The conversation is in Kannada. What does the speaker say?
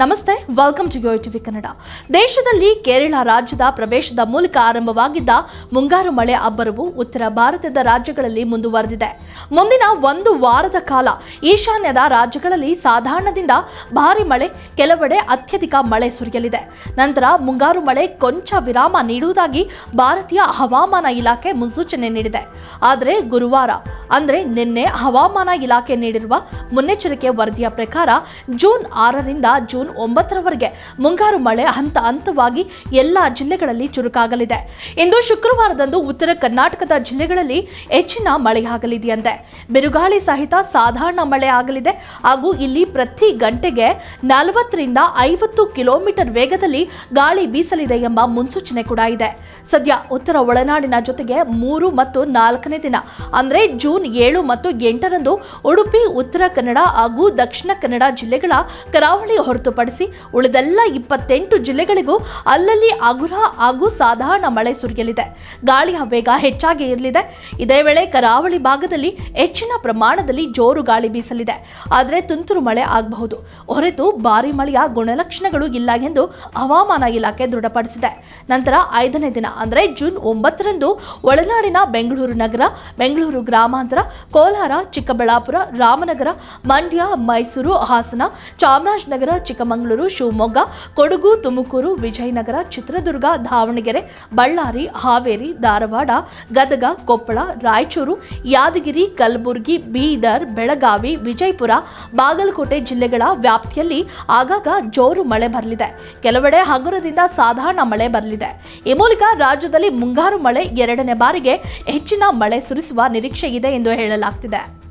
ನಮಸ್ತೆ welcome to Yo TV Kannada ದೇಶದಲ್ಲಿ ಕೇರಳ ರಾಜ್ಯದ ಪ್ರವೇಶದ ಮೂಲಕ ಆರಂಭವಾಗಿದ್ದ ಮುಂಗಾರು ಮಳೆ ಅಬ್ಬರವು ಉತ್ತರ ಭಾರತದ ರಾಜ್ಯಗಳಲ್ಲಿ ಮುಂದುವರೆದಿದೆ. ಮುಂದಿನ ಒಂದು ವಾರದ ಕಾಲ ಈಶಾನ್ಯದ ರಾಜ್ಯಗಳಲ್ಲಿ ಸಾಧಾರಣದಿಂದ ಭಾರಿ ಮಳೆ, ಕೆಲವೆಡೆ ಅತ್ಯಧಿಕ ಮಳೆ ಸುರಿಯಲಿದೆ. ನಂತರ ಮುಂಗಾರು ಮಳೆ ಕೊಂಚ ವಿರಾಮ ನೀಡುವುದಾಗಿ ಭಾರತೀಯ ಹವಾಮಾನ ಇಲಾಖೆ ಮುನ್ಸೂಚನೆ ನೀಡಿದೆ. ಆದರೆ ಗುರುವಾರ, ಅಂದರೆ ನಿನ್ನೆ ಹವಾಮಾನ ಇಲಾಖೆ ನೀಡಿರುವ ಮುನ್ನೆಚ್ಚರಿಕೆ ವರದಿಯ ಪ್ರಕಾರ ಜೂನ್ ಆರರಿಂದ ಜೂನ್ ಒಂಬತ್ತರವರೆಗೆ ಮುಂಗಾರು ಮಳೆ ಹಂತ ಹಂತವಾಗಿ ಎಲ್ಲ ಜಿಲ್ಲೆಗಳಲ್ಲಿ ಚುರುಕಾಗಲಿದೆ. ಇಂದು ಶುಕ್ರವಾರದಂದು ಉತ್ತರ ಕರ್ನಾಟಕದ ಜಿಲ್ಲೆಗಳಲ್ಲಿ ಹೆಚ್ಚಿನ ಮಳೆಯಾಗಲಿದೆಯಂತೆ ಬಿರುಗಾಳಿ ಸಹಿತ ಸಾಧಾರಣ ಮಳೆ ಆಗಲಿದೆ ಹಾಗೂ ಇಲ್ಲಿ ಪ್ರತಿ ಗಂಟೆಗೆ ನಲವತ್ತರಿಂದ ಐವತ್ತು ಕಿಲೋಮೀಟರ್ ವೇಗದಲ್ಲಿ ಗಾಳಿ ಬೀಸಲಿದೆ ಎಂಬ ಮುನ್ಸೂಚನೆ ಕೂಡ ಇದೆ. ಸದ್ಯ ಉತ್ತರ ಒಳನಾಡಿನ ಜೊತೆಗೆ ಮೂರು ಮತ್ತು ನಾಲ್ಕನೇ ದಿನ, ಅಂದ್ರೆ ಜೂನ್ ಏಳು ಮತ್ತು ಎಂಟರಂದು ಉಡುಪಿ, ಉತ್ತರ ಕನ್ನಡ ಹಾಗೂ ದಕ್ಷಿಣ ಕನ್ನಡ ಜಿಲ್ಲೆಗಳ ಕರಾವಳಿ ಹೊರತುಪಡಿಸಿ ಉಳಿದೆಲ್ಲ ಇಪ್ಪತ್ತೆಂಟು ಜಿಲ್ಲೆಗಳಿಗೂ ಅಲ್ಲಲ್ಲಿ ಅಗುರ ಹಾಗೂ ಸಾಧಾರಣ ಮಳೆ ಸುರಿಯಲಿದೆ. ಗಾಳಿಯ ವೇಗ ಹೆಚ್ಚಾಗಿ ಇರಲಿದೆ. ಇದೇ ವೇಳೆ ಕರಾವಳಿ ಭಾಗದಲ್ಲಿ ಹೆಚ್ಚಿನ ಪ್ರಮಾಣದಲ್ಲಿ ಜೋರು ಗಾಳಿ ಬೀಸಲಿದೆ. ಆದರೆ ತುಂತುರು ಮಳೆ ಆಗಬಹುದು. ಹೊರತು ಭಾರಿ ಮಳೆಯ ಗುಣಲಕ್ಷಣಗಳು ಇಲ್ಲ ಎಂದು ಹವಾಮಾನ ಇಲಾಖೆ ದೃಢಪಡಿಸಿದೆ. ನಂತರ ಐದನೇ ದಿನ, ಅಂದರೆ ಜೂನ್ ಒಂಬತ್ತರಂದು ಒಳನಾಡಿನ ಬೆಂಗಳೂರು ನಗರ, ಬೆಂಗಳೂರು ಗ್ರಾಮಾಂತರ, ಕೋಲಾರ, ಚಿಕ್ಕಬಳ್ಳಾಪುರ, ರಾಮನಗರ, ಮಂಡ್ಯ, ಮೈಸೂರು, ಹಾಸನ, ಚಾಮರಾಜನಗರ ಚಿಕ್ಕಮಗಳೂರು, ಶಿವಮೊಗ್ಗ, ಕೊಡಗು, ತುಮಕೂರು, ವಿಜಯನಗರ, ಚಿತ್ರದುರ್ಗ, ದಾವಣಗೆರೆ, ಬಳ್ಳಾರಿ, ಹಾವೇರಿ, ಧಾರವಾಡ, ಗದಗ, ಕೊಪ್ಪಳ, ರಾಯಚೂರು, ಯಾದಗಿರಿ, ಕಲಬುರಗಿ, ಬೀದರ್, ಬೆಳಗಾವಿ, ವಿಜಯಪುರ, ಬಾಗಲಕೋಟೆ ಜಿಲ್ಲೆಗಳ ವ್ಯಾಪ್ತಿಯಲ್ಲಿ ಆಗಾಗ ಜೋರು ಮಳೆ ಬರಲಿದೆ. ಕೆಲವೆಡೆ ಹಗುರದಿಂದ ಸಾಧಾರಣ ಮಳೆ ಬರಲಿದೆ. ಈ ಮೂಲಕ ರಾಜ್ಯದಲ್ಲಿ ಮುಂಗಾರು ಮಳೆ ಎರಡನೇ ಬಾರಿಗೆ ಹೆಚ್ಚಿನ ಮಳೆ ಸುರಿಸುವ ನಿರೀಕ್ಷೆ ಇದೆ ಎಂದು ಹೇಳಲಾಗ್ತಿದೆ.